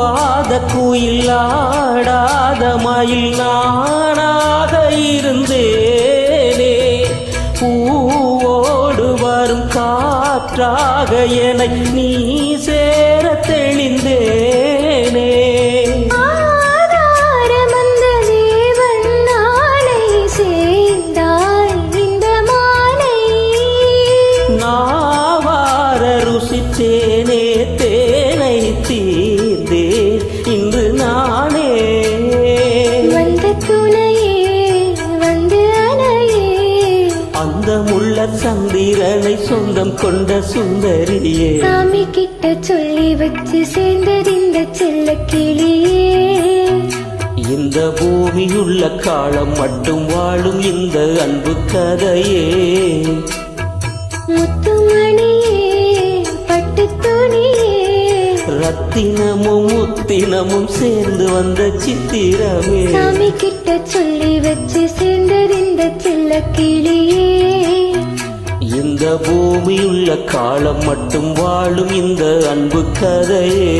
பூவாத குயில் ஆடாத மயில் நானாக இருந்தேனே. பூவோடு வரும் காற்றாக என நீ சே சந்திரனை சொந்தம் கொண்ட சுந்தரியே. சாமி கிட்ட சொல்லி வச்சு சேர்ந்தது இந்த செல்ல கிளியே இந்த பூமியுள்ள காலம் மட்டும் வாழும் இந்த அன்பு கதையே. முத்துமணியே பட்டு துணியே ரத்தினமும் முத்தினமும் சேர்ந்து வந்த சித்திரமே. சாமி கிட்ட சொல்லி வச்சு சேர்ந்தது இந்த செல்ல கிளியே இந்த பூமியுள்ள காலம் மட்டும் வாழும் இந்த அன்பு கதையே.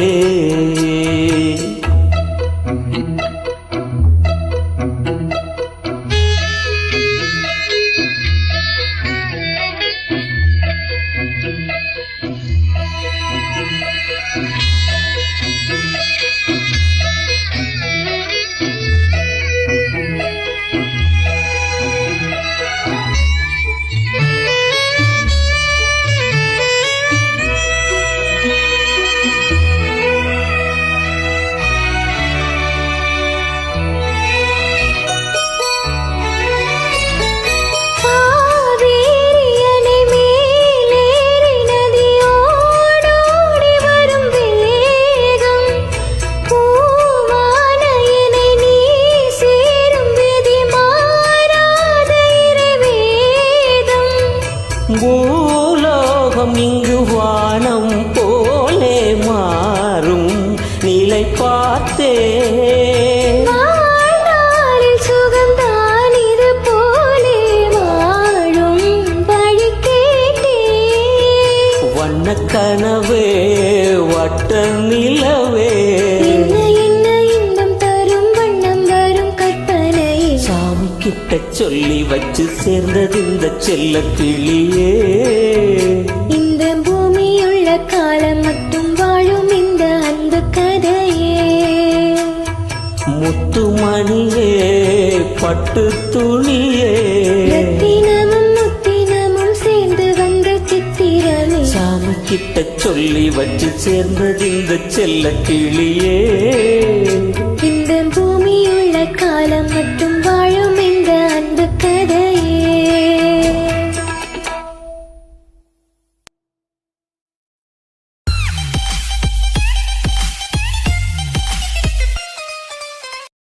தரும் வண்ணம் வரும் கற்பனையே சாமி கிட்ட சொல்லி வச்சு சேர்ந்தது இந்த செல்ல கிளியே பட்டு துணியே. முத்தினமும் சேர்ந்து வந்த சித்திரமே. சாமி கிட்ட சொல்லி வச்சு சேர்ந்தது இந்த செல்ல கிளியே இந்த பூமியுள்ள காலம்